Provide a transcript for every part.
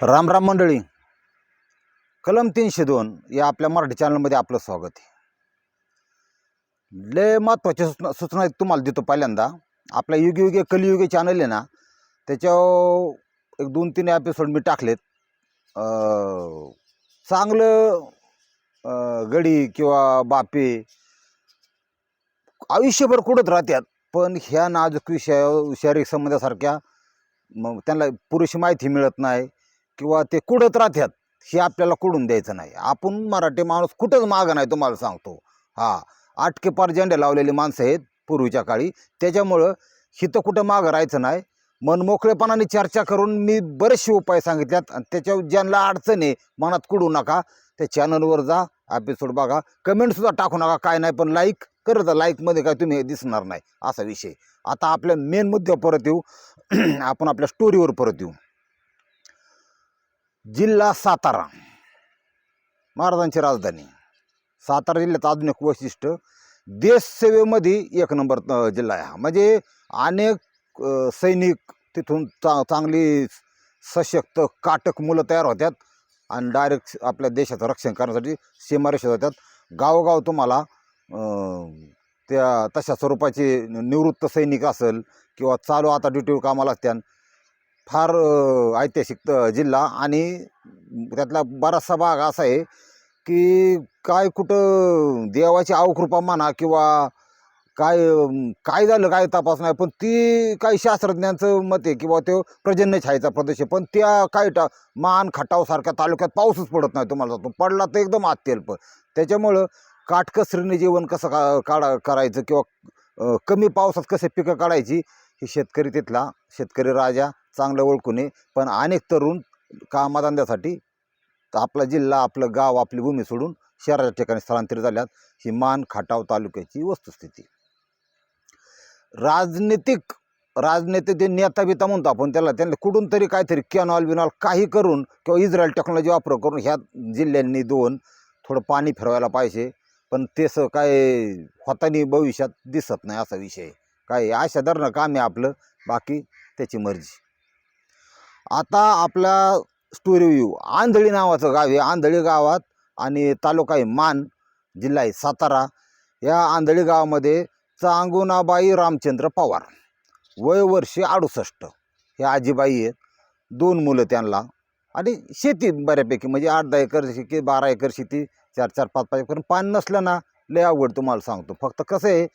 राम राम मंडळी. कलम तीनशे दोन या आपल्या मराठी चॅनलमध्ये आपलं स्वागत आहे. लय महत्त्वाच्या सूचना सूचना तुम्हाला देतो पहिल्यांदा. आपला युगयुगे युगे कलियुगे चॅनल आहे ना त्याच्यावर एक दोन तीन एपिसोड मी टाकलेत. चांगलं गडी किंवा बापे आयुष्यभर कुठत राहतात पण ह्या नाजूक विषया शारीरिक संबंधासारख्या मग त्यांना पुरेशी माहिती मिळत नाही. किंवा ते कुडत राहतात हे आपल्याला कुडून द्यायचं नाही. आपण मराठी माणूस कुठंच मागं नाही तुम्हाला सांगतो. हा आटकेपार झेंडे लावलेली माणसं आहेत पूर्वीच्या काळी. त्याच्यामुळं हिथं कुठं मागं राहायचं नाही. मन मोकळेपणाने चर्चा करून मी बरेचसे उपाय सांगितल्यात आणि त्याच्या ज्यांना अडचण आहे मनात कुडू नका. त्या चॅनलवर जा एपिसोड बघा. कमेंटसुद्धा टाकू नका काय नाही पण लाईक करत जा लाईकमध्ये काय तुम्ही दिसणार नाही. असा विषय. आता आपल्या मेन मुद्द्यावर परत येऊ. आपण आपल्या स्टोरीवर परत येऊ. जिल्हा सातारा. महाराजांची राजधानी. सातारा जिल्ह्यात आधुनिक वैशिष्ट्य देशसेवेमध्ये एक नंबर जिल्हा आहे हा. म्हणजे अनेक सैनिक तिथून चा चांगली सशक्त काटक मुलं तयार होत्यात आणि डायरेक्ट आपल्या देशाचं रक्षण करण्यासाठी सीमारेषेत होत्यात. गावोगाव तुम्हाला त्या तशा स्वरूपाचे निवृत्त सैनिक असेल किंवा चालू आता ड्युटीवर कामाला असत्यान फार ऐतिहासिक जिल्हा आणि त्यातला बराचसा भाग असा आहे की काय कुठं देवाची अवकृपा म्हणा किंवा काय काय झालं काय तपास नाही पण ती काही शास्त्रज्ञांचं मत आहे किंवा तो पर्जन्य छायेचा प्रदेश आहे पण त्या काय टा मान खटावसारख्या तालुक्यात पाऊसच पडत नाही तुम्हाला तो पडला तर एकदम अत्यल्प. त्याच्यामुळं काटकसरीने जीवन कसं का काढा करायचं किंवा कमी पावसात कसे पिकं काढायची हे शेतकरी तिथला शेतकरी राजा चांगलं ओळखू नये. पण अनेक तरुण कामाधंद्यासाठी आपला जिल्हा आपलं गाव आपली भूमी सोडून शहराच्या ठिकाणी स्थलांतरित झाल्यात. ही मान खटाव तालुक्याची वस्तुस्थिती. राजनीतिक राजनेते ते नेता बिता म्हणतो आपण त्याला त्यांना कुठून तरी काहीतरी कॅनॉल बिनॉल काही करून किंवा इस्रायल टेक्नॉलॉजी वापर करून ह्या जिल्ह्यांनी दोन थोडं पाणी फिरवायला पाहिजे. पण तेसं काय होतानी भविष्यात दिसत नाही असा विषय. काय आशा धरणं काम आहे आपलं. बाकी त्याची मर्जी. आता आपला स्टोरी व्ह्यू आंधळी नावाचं गाव आहे आंधळी गावात आणि तालुका आहे मान जिल्हा आहे सातारा. या आंधळी गावामध्ये चांगुणाबाई रामचंद्र पवार वय वर्षे अडुसष्ट. हे आजीबाई आहेत. दोन मुलं त्यांना. आणि शेती बऱ्यापैकी म्हणजे आठ दहा एकर शेती बारा एकर शेती चार चार पाच पाच एकर पाणी नसलं ना लय आवड तुम्हाला सांगतो. फक्त कसं आहे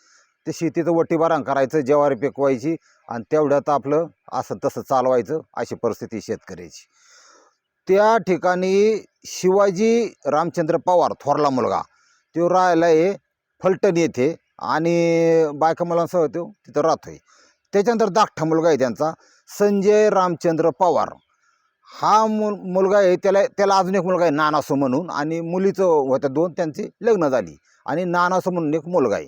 ते शेतीचं वटीबारांग करायचं ज्वारी पिकवायची आणि तेवढ्यात आपलं असं तसं चालवायचं अशी परिस्थिती शेतकऱ्याची. त्या ठिकाणी शिवाजी रामचंद्र पवार थोरला मुलगा तो राहायला आहे फलटण येथे आणि बायका मुलांसह तो तिथं राहतोय. त्याच्यानंतर धाकटा मुलगा आहे त्यांचा संजय रामचंद्र पवार. हा मुल मुलगा आहे त्याला त्याला अजून एक मुलगा आहे नानासो म्हणून आणि मुलीचं होत्या दोन त्यांची लग्न झाली आणि नानासो म्हणून एक मुलगा आहे.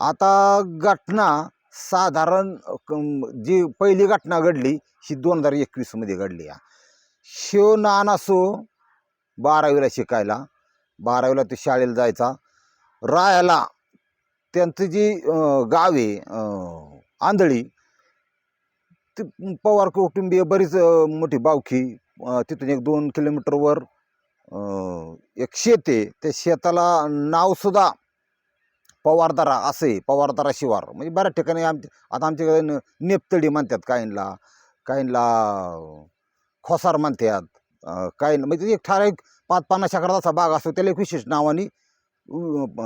आता घटना साधारण जी पहिली घटना घडली ही दोन हजार एकवीसमध्ये घडली आहे. शिव नानासो बारावीला शिकायला. बारावीला ते शाळेला जायचा. रायाला त्यांचं जी गावे गाव आहे आंधळी ती पवार कुटुंबीय बरीच मोठी बावखी तिथून एक दोन किलोमीटरवर एक शेत आहे. त्या शेताला नावसुद्धा पवारदारा असं आहे पवारदारा शिवार. म्हणजे बऱ्याच ठिकाणी आमच्या आता आमच्याकडे न- नेपतडी म्हणतात काहींना काहींना खोसार म्हणतात. काही म्हणजे एक ठराविक पाच पन्नास एकराचा असा भाग असतो त्याला एक विशेष नावाने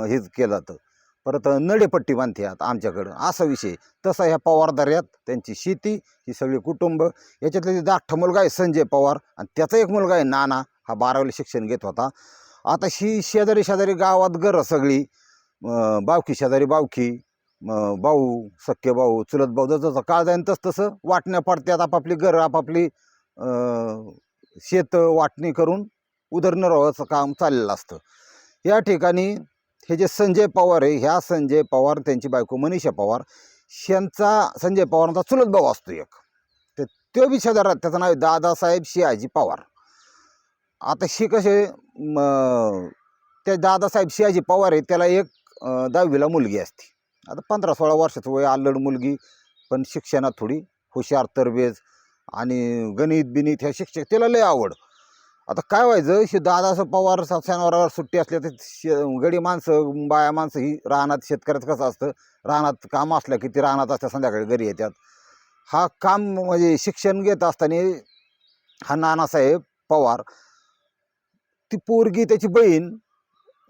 हे केलं जातं. परत नडेपट्टी बांधतात आमच्याकडं असा विषय. तसा ह्या पवारदाऱ्यात त्यांची शेती ही सगळी कुटुंब याच्यातले जे धाकटा मुलगा आहे संजय पवार आणि त्याचा एक मुलगा आहे नाना हा बारावीला शिक्षण घेत होता. आता ही शेजारी शेजारी गावात घरं सगळी बावकी शेजारी बावकी भाऊ सख्खे भाऊ चुलत भाऊ जसं जसं काळ जाईन तसं तसं वाटण्या पडत्यात आपापली घरं आपापली शेत वाटणी करून उदरनिर्वाहाचं काम चाललेलं असतं. या ठिकाणी हे जे संजय पवार आहे ह्या संजय पवार त्यांची बायको मनीषा पवार यांचा संजय पवारांचा चुलत भाऊ असतो एक. तर तो बी शेजारात त्याचं नाव आहे दादासाहेब शियाजी पवार. आता शी कसे त्या दादासाहेब शियाजी पवार आहे त्याला एक दहावीला मुलगी असते. आता पंधरा सोळा वर्षाचं वय आल्लड मुलगी पण शिक्षणात थोडी हुशार तरबेज आणि गणित बिनित ह्या शिक्षक त्याला लय आवड. आता काय व्हायचं हे दादासाहेब पवार स- शनिवारावर सुट्टी असल्या तर शे गडी माणसं बाया माणसं ही राहनात शेतकऱ्याचं कसं असतं? राहनात काम असलं की ते राहनात असल्या संध्याकाळी घरी येतात. हा काम म्हणजे शिक्षण घेत असताना हा नानासाहेब पवार ती पोरगी त्याची बहीण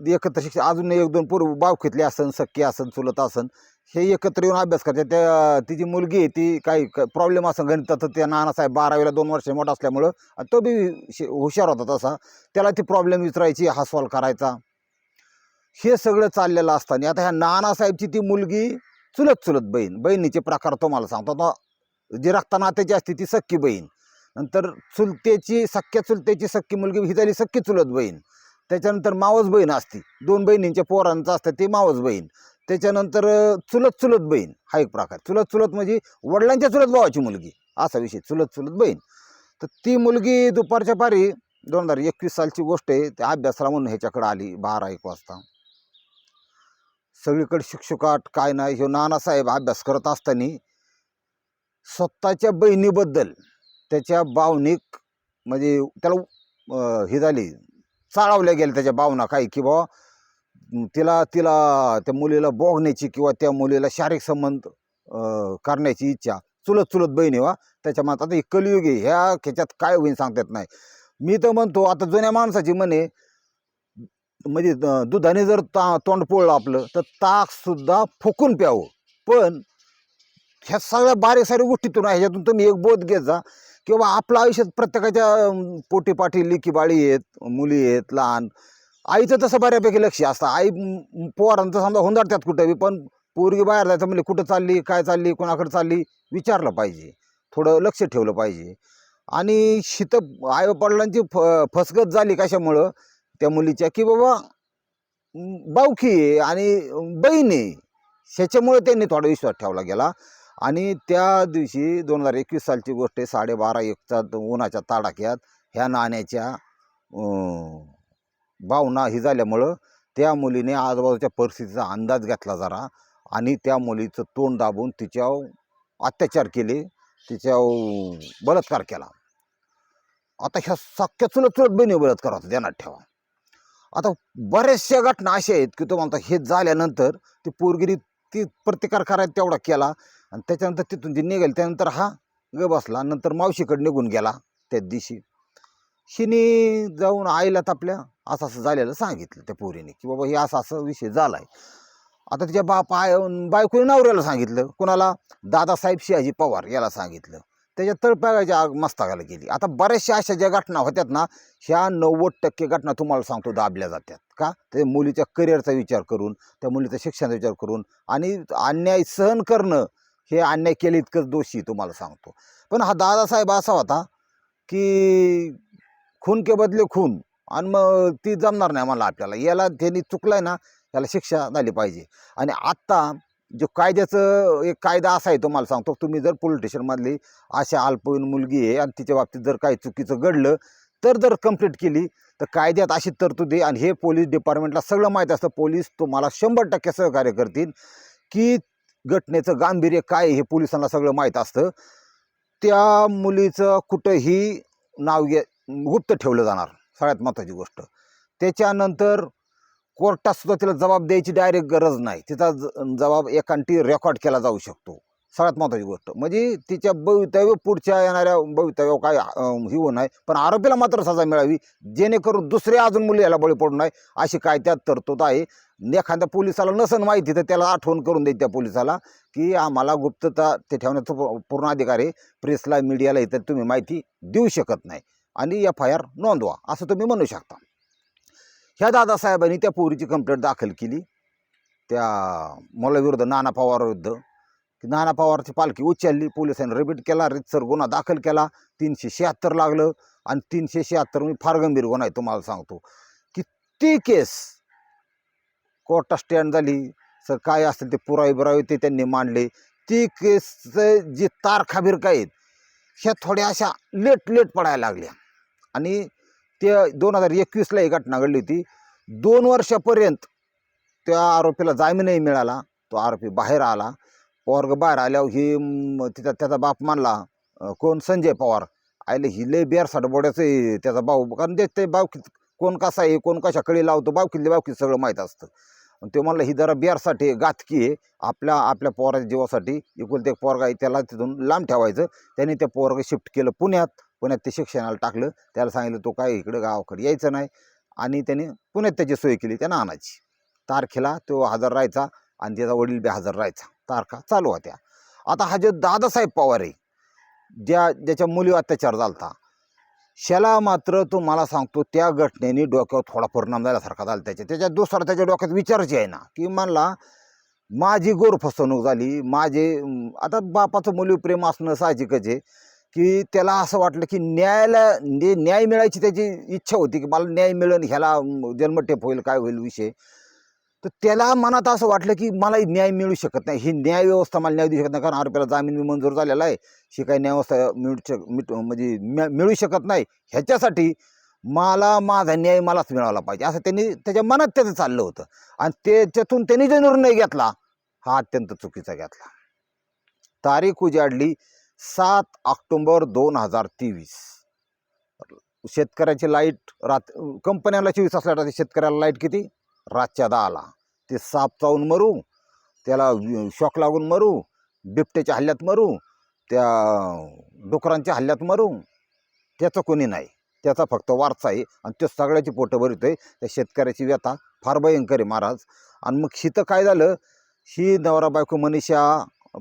एकत्र शिक्षण अजून एक दोन पोर बावखीतली असन सख्खी असन चुलत असन हे एकत्र येऊन अभ्यास करतात. त्या तिची मुलगी आहे ती काही प्रॉब्लेम असं गणितात त्या नानासाहेब बारावीला दोन वर्ष मोठा असल्यामुळं तो बी हुशार होता तसा. त्याला ती प्रॉब्लेम विचारायची हा सॉल्व करायचा. हे सगळं चाललेलं असताना आता ह्या नानासाहेबची ती मुलगी चुलत चुलत बहीण बहिणीचे प्रकार तुम्हाला सांगतो. आता जी रक्तनात्याची असते ती सख्खी बहीण. नंतर चुलतेची सख्ख्या चुलतेची सख्खी मुलगी ही झाली सख्खी चुलत बहीण. त्याच्यानंतर मावस बहीण असती. दोन बहिणींच्या पोरांचं असतं ते मावस बहीण. त्याच्यानंतर चुलत चुलत बहीण हा एक प्रकार. चुलत चुलत म्हणजे वडिलांच्या चुलत भावाची मुलगी. असा विषय. चुलत चुलत बहीण. तर ती मुलगी दुपारच्या पारी दोन हजार एकवीस सालची गोष्ट आहे. त्या अभ्यासाला म्हणून ह्याच्याकडे आली बारा एक वाजता. सगळीकडे शिक्षकाट काय नाही ह्यो नानासाहेब अभ्यास करत असताना स्वतःच्या बहिणीबद्दल त्याच्या भावनिक म्हणजे त्याला हे झाली. चाळवल्या गेल्या त्याच्या भावना काही की बा तिला तिला त्या मुलीला बोगण्याची किंवा त्या मुलीला शारीरिक संबंध करण्याची इच्छा चुलत चुलत बहिणी वा त्याच्या मनात आता ही कलियुग आहे ह्या ह्याच्यात काय होईल सांगता येत नाही. मी तर म्हणतो आता जुन्या माणसाची म्हणे म्हणजे द- दुधाने जर ता तोंड पोळलं आपलं तर ताकसुद्धा फुकून प्यावं. पण ह्या सगळ्या बारीक साऱ्या गोष्टीतून ह्याच्यातून तुम्ही एक बोध घेत जा किंवा आपलं आयुष्यात प्रत्येकाच्या पोटीपाठी लिकी बाळी आहेत मुली आहेत लहान. आईचं तसं बऱ्यापैकी लक्ष असतं. आई पोरांचं समजा हुंदाडतात कुठं बी पण पोरगी बाहेर जायचं म्हणजे कुठं चालली काय चालली कोणाकडे चालली विचारलं पाहिजे. थोडं लक्ष ठेवलं पाहिजे. आणि शीत आई फ फसगत झाली कशामुळं? त्या मुलीच्या की बाबा अं, बावकी आहे आणि बहीण आहे. ह्याच्यामुळे त्यांनी थोडा विश्वास ठेवला गेला. आणि त्या दिवशी दोन हजार एकवीस सालची गोष्ट आहे साडेबारा एकचा उन्हाच्या ताडाक्यात ह्या नाण्याच्या भावना ही झाल्यामुळं त्या मुलीने आजूबाजूच्या परिस्थितीचा अंदाज घेतला जरा आणि त्या मुलीचं तोंड दाबून तिच्यावर अत्याचार केले तिच्यावर बलात्कार केला. आता ह्या सख्या चुलत चुलत बहिणी बलात्कार होता ध्यानात ठेवा. आता बऱ्याचशा घटना अशा आहेत की तो आता हे झाल्यानंतर ती पोरगिरी ती प्रतिकार करायला तेवढा केला आणि त्याच्यानंतर तिथून ती निघाली त्यानंतर हा ग बसला नंतर मावशीकडे निघून गेला त्या दिवशी. शिनी जाऊन आईला आपल्या असं असं झालेलं सांगितलं त्या पोरीने की बाबा हे असं असं विषय झाला आहे आता तिच्या बाप आय बायकोने नवऱ्याला सांगितलं. कोणाला? दादासाहेब शिवाजी पवार याला सांगितलं. त्याच्या तळपागाच्या आग मस्तकाला गेली. आता बऱ्याचशा अशा ज्या घटना होत्यात ना ह्या नव्वद टक्के घटना तुम्हाला सांगतो दाबल्या जातात का? ते मुलीच्या करिअरचा विचार करून त्या मुलीचा शिक्षणाचा विचार करून आणि अन्याय सहन करणं हे अन्याय केले इतकंच दोषी तुम्हाला सांगतो. पण हा दादासाहेब असा होता की खून के बदले खून आणि मग ती जमणार नाही मला आपल्याला. याला त्यांनी चुकलाय ना याला शिक्षा झाली पाहिजे. आणि आत्ता जो कायद्याचं एक कायदा असा आहे तुम्हाला सांगतो तुम्ही जर पोलीस स्टेशनमधली अशा अल्पवयीन मुलगी आहे आणि तिच्या बाबतीत जर काही चुकीचं घडलं तर जर कंप्लीट केली तर कायद्यात अशी तरतूद आहे. आणि हे पोलीस डिपार्टमेंटला सगळं माहीत असतं. पोलीस तुम्हाला शंभर टक्के सहकार्य करतील की घटनेचं गांभीर्य काय हे पोलिसांना सगळं माहीत असतं. त्या मुलीचं कुठंही नाव घे गुप्त ठेवलं जाणार सगळ्यात महत्त्वाची गोष्ट. त्याच्यानंतर कोर्टात सुद्धा तिला जबाब द्यायची डायरेक्ट गरज नाही. तिचा ज- जबाब एकांटी रेकॉर्ड केला जाऊ शकतो. सगळ्यात महत्त्वाची गोष्ट. म्हणजे तिच्या भवितव्य पुढच्या येणाऱ्या भवितव्य काय ही होऊ नये. पण आरोपीला मात्र सजा मिळावी जेणेकरून दुसरे अजून मुली याला बळी पडू नये अशी काय त्यात तरतूद आहे. एखाद्या पोलिसाला नसन माहिती तर त्याला आठवण करून देईल त्या पोलिसाला की आम्हाला गुप्तता ते ठेवण्याचा पूर्ण अधिकार आहे. प्रेसला मीडियाला इतर तुम्ही माहिती देऊ शकत नाही. आणि एफ आय आर नोंदवा असं तुम्ही म्हणू शकता. ह्या दादासाहेबांनी त्या पोरीची कंप्लेंट दाखल केली. त्या मुलाविरुद्ध नाना पवारविरुद्ध. की नाना पवारची पालखी उचलली पोलिसांनी रिपीट केला रितसर गुन्हा दाखल केला तीनशे शहात्तर लागलं आणि तीनशे शहात्तर मी फार गंभीर गुन्हा आहे तुम्हाला सांगतो. की ती केस कोर्टात स्टँड झाली सर काय असेल ते पुरावे बिरावे ते त्यांनी मांडले. ती केसचं जी तारखाबीर काय आहेत ह्या थोड्या अशा लेट लेट पडायला लागल्या. आणि ते दोन हजार एकवीसला ही घटना घडली होती. दोन वर्षापर्यंत त्या आरोपीला जामीनही मिळाला तो आरोपी बाहेर आला. पोरग बाहेर आल्यावर ही तिचा त्याचा बाप मानला कोण संजय पवार? आयले ही लय बेर साठबोड्याचं आहे त्याचा भाऊ. कारण ते ते बावकीत कोण कसा आहे कोण कशा कळी लावतो बावकीतले बावकीत सगळं माहीत असतं. आणि ते म्हणलं ही जरा बेरसाठी गातकी आहे. आपल्या आपल्या पोराच्या जीवासाठी एकुलते एक पोरगा आहे त्याला तिथून लांब ठेवायचं. त्याने त्या पोरग शिफ्ट केलं पुण्यात. पुण्यात ते शिक्षणाला टाकलं. त्याला सांगितलं तो काय इकडं गावाकडे यायचं नाही. आणि त्याने पुण्यात त्याची सोय केली त्यानं आणायची. तारखेला तो हजर राहायचा आणि त्याचा वडील बी हजर राहायचा. तारखा चालू होत्या. आता हा जो दादासाहेब पवार आहे ज्या ज्याच्या मुली अत्याचार झालता शाला मात्र तो मला सांगतो त्या घटनेने डोक्यावर थोडा परिणाम झाल्यासारखा झाला. त्याच्या त्याच्या दुसरा त्याच्या डोक्यात विचारची आहे ना की म्हणला माझी गोर फसवणूक झाली माझे आता बापाचं मुली प्रेम असणं साहजिकच आहे की त्याला असं वाटलं की न्यायाला न्याय मिळायची त्याची इच्छा होती की मला न्याय मिळेल ह्याला जन्मटेप जन्मठेप होईल काय होईल विषय. तर त्याला मनात असं वाटलं की मला न्याय मिळू शकत नाही. ही न्याय व्यवस्था मला न्याय देऊ शकत नाही. कारण आरोपीला जामीन मी मंजूर झालेला आहे. ही काही न्यायव्यवस्था मिळू शक मिट म्हणजे मिळू शकत नाही. ह्याच्यासाठी मला माझा न्याय मलाच मिळाला पाहिजे. असं त्यांनी त्याच्या मनात त्याचं चाललं होतं. आणि त्याच्यातून त्यांनी जो निर्णय घेतला हा अत्यंत चुकीचा घेतला. तारीख उजाडली सात ऑक्टोंबर दोन हजार तेवीस. शेतकऱ्याची लाइट रात कंपन्याला चोवीस असल्या शेतकऱ्याला लाइट किती? रातच्या दहाला. ते साप चावून मरू त्याला शॉक लागून मरू बिबट्याच्या हल्ल्यात मरू त्या डुकरांच्या हल्ल्यात मरू. त्याचं कोणी नाही. त्याचा फक्त वारसा आहे आणि तो सगळ्याची पोटं भरित आहे. त्या शेतकऱ्याची व्यथा फार भयंकर आहे महाराज. आणि मग शीत काय झालं? ही नवरा बायको मनीषा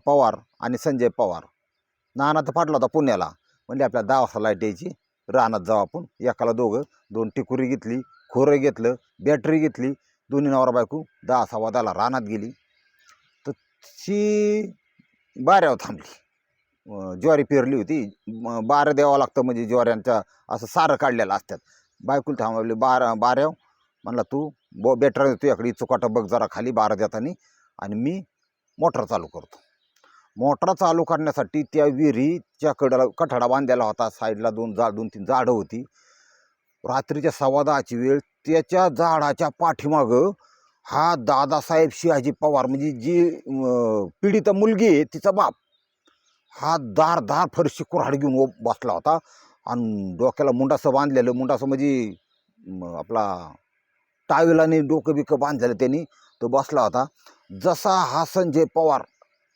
पवार आणि संजय पवार. नाना तर फाटला होता पुण्याला. म्हणजे आपल्या दहा वाजता लाइट यायची रानात जाऊ आपण. एकाला दोघं दोन टिकुरी घेतली खोरं घेतलं बॅटरी घेतली. दोन्ही नवरा बायको दहा सव्वा दहाला रानात गेली. तर ती बाऱ्यावर थांबली. ज्वारी पेरली होती. बारं द्यावं लागतं म्हणजे ज्वाऱ्यांच्या असं सारं काढलेलं असतात. बायकोला थांबवली बारा बाऱ्याव म्हणला तू बो तू तुझ्याकडे चुकाटा बघ जरा खाली बारा देताना. आणि मी मोटर चालू करतो. मोटर चालू करण्यासाठी त्या विहिरीच्या कडेला कठाडा बांधलेला होता. साईडला दोन झाड दोन तीन झाडं होती. रात्रीच्या सव्वा वेळ त्याच्या झाडाच्या पाठीमागं हा दादासाहेब शिवाजी पवार म्हणजे जी पीडित मुलगी आहे तिचा बाप हा दार दार फरशी कुऱ्हाड घेऊन बसला होता. आणि डोक्याला मुंडासं बांधलेलं मुंडासं म्हणजे आपला टावेलाने डोकं बिकं बांधलेलं त्यांनी तो बसला होता. जसा हा संजय पवार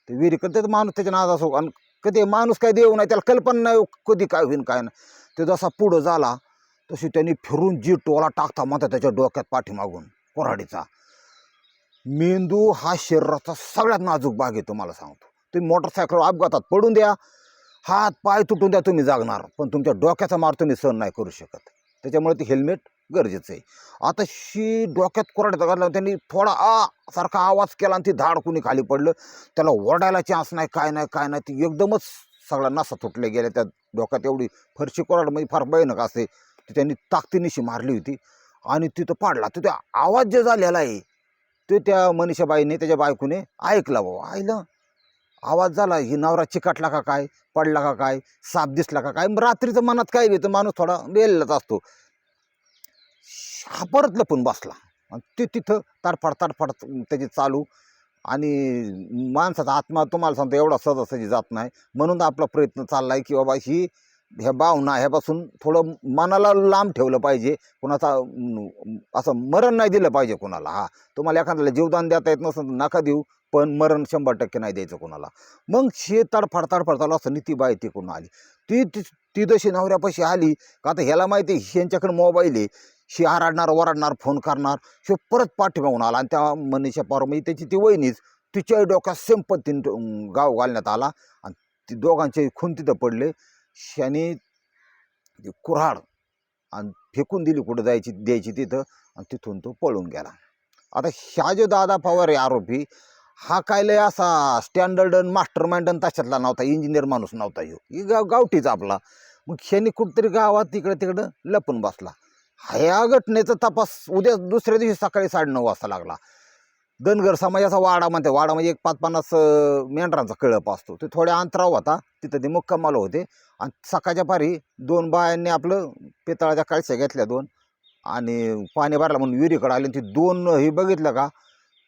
ते विहिरीकडे तर माणूस त्याच्या नाद असो आणि कधी माणूस काय देऊ नाही त्याला कल्पना नाही कधी काय होईन काय नाही. ते जसा पुढं झाला तशी त्यांनी फिरून जी टोला टाकता म्हणता त्याच्या डोक्यात पाठीमागून कोराडीचा. मेंदू हा शरीराचा सगळ्यात नाजूक भाग आहे तुम्हाला सांगतो. तुम्ही मोटरसायकलवर अपघातात पडून द्या हात पाय तुटून द्या तुम्ही जागणार. पण तुमच्या डोक्याचा मार तुम्ही सहन नाही करू शकत. त्याच्यामुळे ते हेल्मेट गरजेचं आहे. आता शी डोक्यात कोराडीचा घातला त्यांनी थोडा आ सारखा आवाज केला आणि ती धाड कुणी खाली पडलं. त्याला ओरडायला चान्स नाही काय नाही काय नाही. ती एकदमच सगळ्या नसा तुटल्या गेल्या. त्या डोक्यात एवढी फरशी कोराड म्हणजे फार भयानक असते ती त्यांनी ताकदीनिशी मारली होती. आणि तिथं पाडला. तर त्या आवाज जे झालेला आहे तो त्या मनीषाबाईने त्याच्या बायकोने ऐकला बाबा. आईलं आवाज झाला ही नवरा चिकटला का काय? पडला का काय? साप दिसला का काय? मग रात्रीचं मनात काय येतं माणूस थोडा बेललाच असतो. परत लपून बसला. आणि ते तिथं ताडफाड ताडफाड त्याची चालू. आणि माणसाचा आत्मा तुम्हाला सांगतो एवढा सहजासहजी जात नाही. म्हणून आपला प्रयत्न चालला आहे की बाबा ही ह्या भावना ह्यापासून थोडं मनाला लांब ठेवलं पाहिजे. कोणाचा असं मरण नाही दिलं पाहिजे कोणाला. हा तुम्हाला एखाद्याला जीवदान देता येत नसेल नका देऊ पण मरण शंभर टक्के नाही द्यायचं कोणाला. मग शे तडफाड तडफाड चालू असं नीती बाई कोण आली. ती ती ती जशी नवऱ्यापाशी आली का आता ह्याला माहिती आहे, ह्यांच्याकडे मोबाईल आहे. शी आरडणार वरडणार फोन करणार शे परत पाठीमागून आला आणि त्या मनीषा पार म्हणजे त्याची ती वहिनीच तिच्या डोक्यात सेम पद्धतीने गाव घालण्यात आला आणि ती दोघांचे खून तिथं पडले. शाने ती कुऱ्हाड आणि फेकून दिली कुठं जायची द्यायची तिथं आणि तिथून तो पळून गेला. आता ह्या जो दादा पवार आहे आरोपी हा काय लय असा स्टँडर्ड मास्टर माइंड तशातला नव्हता इंजिनियर माणूस नव्हता ह्यो. ही गाव गावठीच आपला. मग ह्यानी कुठंतरी गावात तिकडं तिकडं लपून बसला. ह्या घटनेचा तपास उद्या दुसऱ्या दिवशी सकाळी साडेनऊ वाजता लागला. धनगर समाजाचा वाडा म्हणते. वाडा म्हणजे एक पाच पन्नास मेंढरांचा कळप असतो. ते थोड्या अंतरावर होता. तिथं ते मुक्कामाला होते. आणि सकाळच्या पारी दोन बायांनी आपलं पितळाच्या काळश्या घेतल्या दोन. आणि पाणी भरला म्हणून विहिरीकडे आले. आणि ती दोन हे बघितलं का?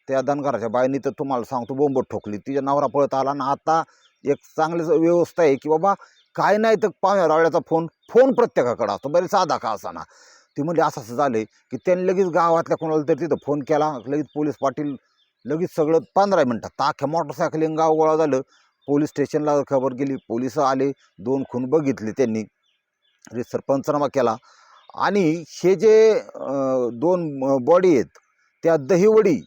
त्या धनगराच्या बायांनी तर तुम्हाला सांगतो बोंबट ठोकली. तिच्या नवरा पळत आला आणि आता एक चांगली व्यवस्था आहे की बाबा काय नाही तर पाहुण्या रावळ्याचा फोन फोन प्रत्येकाकडे असतो. बरे साधा का असाना. ती म्हणजे असं असं झालंय की त्यांनी लगेच गावातल्या कोणाला तरी तिथं फोन केला लगेच पोलीस पाटील लगेच सगळं पंधरा मिनटात ताख्या मोटरसायकलीन गाव गोळा झालं. पोलीस स्टेशनला खबर गेली पोलीस आले दोन खून बघितले त्यांनी. रिसर पंचनामा केला. आणि हे जे दोन बॉडी आहेत त्या दहिवडी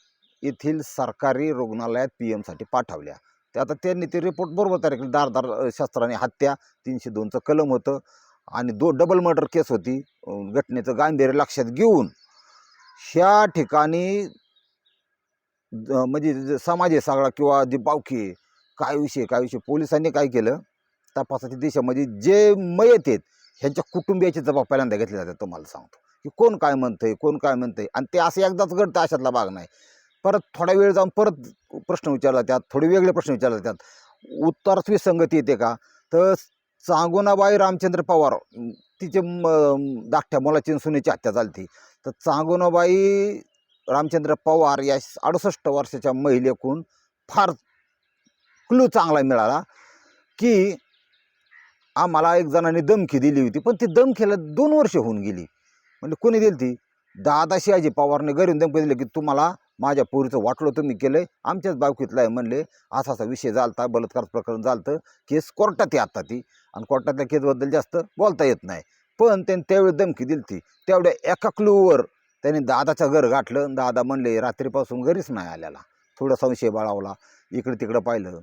येथील सरकारी रुग्णालयात पी एमसाठी पाठवल्या. ते आता त्यांनी ते रिपोर्ट बरोबर तयार केले दारदार शस्त्राने हत्या तीनशे दोनचं कलम होतं. आणि दो डबल मर्डर केस होती. घटनेचं गांभीर्य लक्षात घेऊन ह्या ठिकाणी म्हणजे समाजे समाज आहे सगळा किंवा जे बावकी काय विषय काय विषय पोलिसांनी काय केलं? तपासाच्या दिशेमध्ये जे मयत आहेत ह्यांच्या कुटुंबियाची जबाब पहिल्यांदा घेतले जाते तुम्हाला सांगतो. की कोण काय म्हणतंय कोण काय म्हणतंय? आणि ते असं एकदाच घडतं अशातला भाग नाही. परत थोडा वेळ जाऊन परत प्रश्न विचारला त्यात थोडे वेगळे प्रश्न विचारले त्यात उत्तरात संगती येते का? तर चांगोनाबाई रामचंद्र पवार तिचे म- धाकट्या मुलाची सुनेची हत्या झाली ती तर चांगोनाबाई रामचंद्र पवार या अडुसष्ट वर्षाच्या महिलेकून फार क्लू चांगला मिळाला की आम्हाला एक जणांनी दमकी दिली होती पण ती धमकीला दोन वर्ष होऊन गेली. म्हणजे कोणी दिली ती दादा शिवाजी पवारने घरून धमकी दिली की तुम्हाला माझ्या पोरीचं वाटलं तुम्ही केलंय आमच्याच बावकीतलं आहे म्हणले असा असा विषय झालता बलात्कार प्रकरण झालं केस कोर्टात आहे आता ती. आणि कोर्टातल्या केसबद्दल जास्त बोलता येत नाही. पण त्यांनी त्यावेळी धमकी दिली ती तेवढ्या एका क्लूवर त्यांनी दादाचं घर गाठलं दादा म्हणले रात्रीपासून घरीच नाही आल्याला थोडा संशय बाळावला. इकडे तिकडं पाहिलं.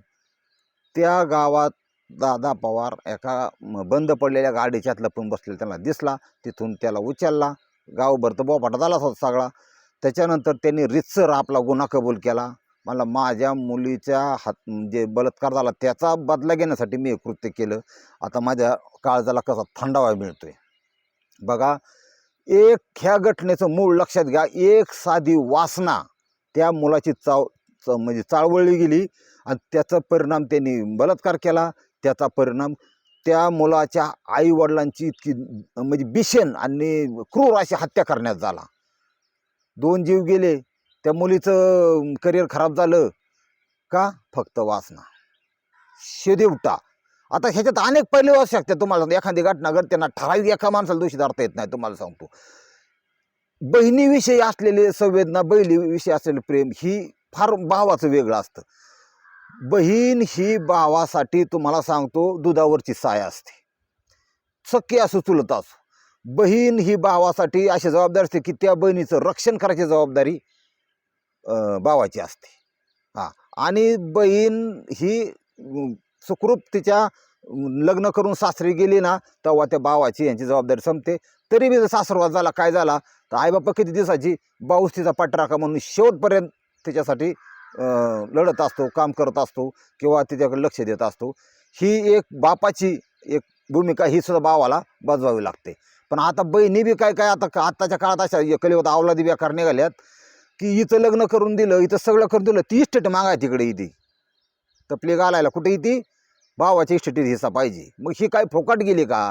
त्या गावात दादा पवार एका बंद पडलेल्या गाडीच्यात लपून बसलेला त्याला दिसला. तिथून त्याला उचलला. गावभर तर बोपाटा झाला होता सगळा. त्याच्यानंतर त्यांनी रितसर आपला गुन्हा कबूल केला. मला माझ्या मुलीच्या हात जे बलात्कार झाला त्याचा बदला घेण्यासाठी मी हे कृत्य केलं. आता माझ्या काळजाला कसा थंडावा मिळतो आहे बघा एक ह्या घटनेचं मूळ लक्षात घ्या. एक साधी वासना त्या मुलाची चाव च- म्हणजे चाळवळली गेली आणि त्याचा परिणाम त्यांनी बलात्कार केला. त्याचा परिणाम त्या मुलाच्या आईवडिलांची इतकी म्हणजे भीषण आणि क्रूर अशी हत्या करण्यात झाला. दोन जीव गेले त्या मुलीचं करिअर खराब झालं. का? फक्त वासना. शेदेवटा आता ह्याच्यात अनेक पैलू असू शकतात तुम्हाला. सांगतो एखादी घटना घडताना ठराविक एका माणसाला दोषी धरता येत नाही तुम्हाला सांगतो. बहिणीविषयी असलेले संवेदना बहिणीविषयी असलेलं प्रेम ही फार भावाचं वेगळं असतं. बहीण ही भावासाठी तुम्हाला सांगतो दुधावरची साय असते. सक्की असो चुलत असो. बहीण ही भावासाठी अशी जबाबदारी असते की त्या बहिणीचं रक्षण करायची जबाबदारी भावाची असते. हां. आणि बहीण ही सुखरूप तिच्या लग्न करून सासरी गेली ना तेव्हा त्या भावाची यांची जबाबदारी संपते. तरी बी जर सासरवाद झाला काय झाला तर आईबापा किती दिवसाची भाऊस तिचा पटराखा म्हणून शेवटपर्यंत तिच्यासाठी लढत असतो काम करत असतो किंवा तिच्याकडे लक्ष देत असतो. ही एक बापाची एक भूमिका ही सुद्धा भावाला बजवावी लागते. पण आता बहिणी बी काय काय आता आत्ताच्या काळात अशा कलिवत अवलादी बेकार निघाल्यात की इथं लग्न करून दिलं इथं सगळं करून दिलं ती इस्टेट मागाय तिकडे इथे. तपली घालायला कुठे येते भावाची इस्टेटीत हिस्सा पाहिजे. मग ही काय फोकाट गेली का?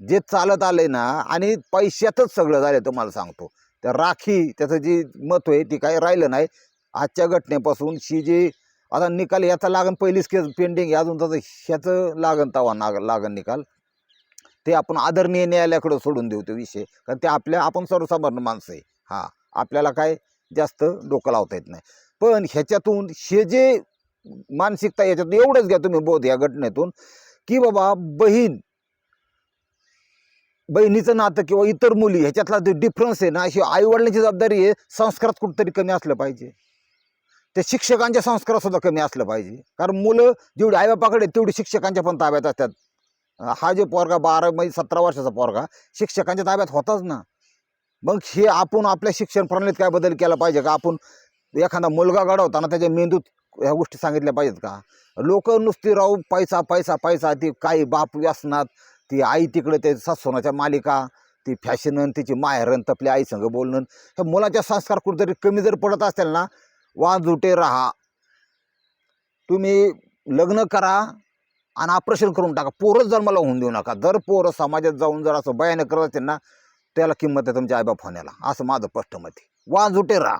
जे चालत आलंय ना आणि पैशातच सगळं झालं तुम्हाला सांगतो. त्या राखी त्याचं जी मत आहे ती काही राहिलं नाही. आजच्या घटनेपासून शी जी आता निकाल याचा लागण पहिलीच केस पेंडिंग अजून त्याचं ह्याचं लागन तवा नाग लागण निकाल. ते आपण आदरणीय न्यायालयाकडं सोडून देऊ तो विषय. कारण ते आपल्या आपण सर्वसामान्य माणसं आहे. हां आपल्याला काय जास्त डोकं लावता येत नाही. पण ह्याच्यातून हे जे मानसिकता याच्यातून एवढंच घ्या तुम्ही बोध या घटनेतून की बाबा बहीण बहिणीचं नातं किंवा इतर मुली ह्याच्यातला जो डिफरन्स आहे ना अशी आईवडिलांची जबाबदारी आहे संस्कारात कुठंतरी कमी असलं पाहिजे. त्या शिक्षकांच्या संस्कारात सुद्धा कमी असलं पाहिजे. कारण मुलं जेवढी आईबापाकडे तेवढी शिक्षकांच्या पण ताब्यात असतात. हा जो पोरगा बारा म्हणजे सतरा वर्षाचा पोरगा शिक्षकांच्या ताब्यात होताच ना. मग हे आपण आपल्या शिक्षण प्रणालीत काय बदल केला पाहिजे का? आपण एखादा मुलगा घडवताना त्याच्या मेंदूत ह्या गोष्टी सांगितल्या पाहिजेत का? लोक नुसती राहू पैसा पैसा पैसा ती काही बाप व्यसनात ती आई तिकडे ते सासोनाच्या मालिका ती फॅशन तिची माहेरन तपली आई संग बोलणं ह्या मुलाच्या संस्कार कुठेतरी कमी जर पडत असेल ना वाजुटे राहा. तुम्ही लग्न करा आणि ऑपरेशन करून टाका. पोरच जन्माला होऊन देऊ नका. जर पोरं समाजात जाऊन जर असं बयानं करत असतील ना त्याला किंमत आहे तुमच्या आईबाप होण्याला. असं माझं स्पष्ट मत आहे. वाजुटे राहा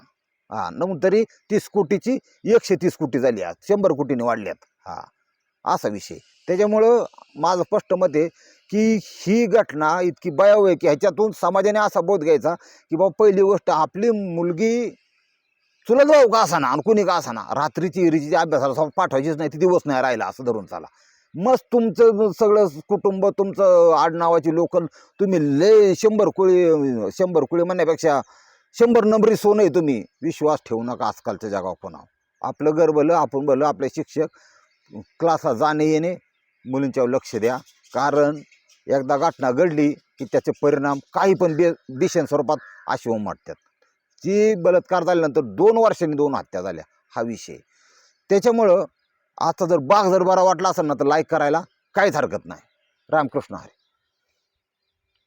हां नमून तरी तीस कोटीची एकशे तीस कोटी झाली आज. शंभर कोटीने वाढल्यात. हां असा विषय. त्याच्यामुळं माझं स्पष्ट मत आहे की ही घटना इतकी बयाव आहे की ह्याच्यातून समाजाने असा बोध घ्यायचा की बाबा पहिली गोष्ट आपली मुलगी चुलत भाऊ का असाना आणि कुणी का असाना? रात्रीची इरीची अभ्यासाला पाठवायचीच नाही. ती दिवस नाही राहिला असं धरून चाला. मस्त तुमचं सगळं कुटुंब तुमचं आडनावाची लोकल तुम्ही लय शंभर कुळी शंभर कुळी म्हणण्यापेक्षा शंभर नंबरी सोनं आहे तुम्ही. विश्वास ठेवू नका आजकालच्या जगावर कोणा आपलं घर भलं आपण भलं आपले शिक्षक क्लासला जाणे येणे मुलींच्यावर लक्ष द्या. कारण एकदा घटना घडली की त्याचे परिणाम काही पण बे दिशेन स्वरूपात अशी उमटतात जी बलात्कार झाल्यानंतर दोन वर्षांनी दोन हत्या झाल्या. हा विषय. त्याच्यामुळं आता जर बाग जर बरा वाटला असेल ना तर लाईक करायला काहीच हरकत नाही. रामकृष्ण हरी.